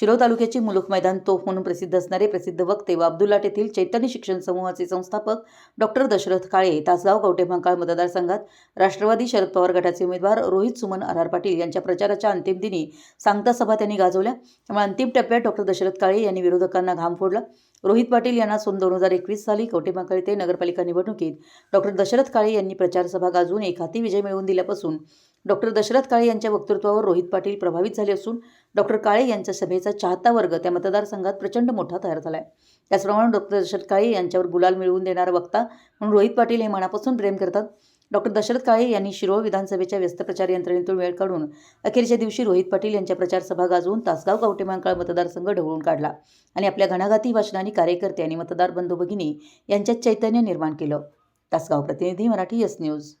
शिरोळ तालुक्याचे मुलुख मैदान तोफ म्हणून प्रसिद्ध असणारे प्रसिद्ध वक्ते व अब्दुल्लाट येथील चैतन्य शिक्षण समूहाचे संस्थापक डॉक्टर दशरथ काळे तासगाव कवटेमहांकाळ मतदारसंघात राष्ट्रवादी शरद पवार गटाचे उमेदवार रोहित सुमन आरार पाटील यांच्या प्रचाराच्या अंतिम दिनी सांगता सभा त्यांनी गाजवल्या. त्यामुळे अंतिम टप्प्यात डॉक्टर दशरथ काळे यांनी विरोधकांना घाम फोडला. रोहित पाटील यांना सन दोन हजार एकवीस साली कवटेमहांकाळ येथे नगरपालिका निवडणुकीत डॉक्टर दशरथ काळे यांनी प्रचारसभा गाजवून एक हाती विजय मिळवून दिल्यापासून डॉक्टर दशरथ काळे यांच्या वक्तृत्वावर रोहित पाटील प्रभावित झाले असून डॉक्टर काळे यांच्या सभेचा चाहता वर्ग त्या मतदारसंघात प्रचंड मोठा तयार झाला आहे त्याचप्रमाणे डॉक्टर दशरथ काळे यांच्यावर गुलाल मिळवून देणारा वक्ता म्हणून रोहित पाटील हे मनापासून प्रेम करतात. डॉक्टर दशरथ काळे यांनी शिरोळ विधानसभेच्या व्यस्त प्रचार यंत्रणेतून वेळ काढून अखेरच्या दिवशी रोहित पाटील यांच्या प्रचारसभा गाजवून तासगाव कवटेमांकाळ मतदारसंघ ढवळून काढला आणि आपल्या घणाघाती भाषणाने कार्यकर्ते आणि मतदार बंधू भगिनी यांच्यात चैतन्य निर्माण केलं. तासगाव प्रतिनिधी मराठी यस न्यूज.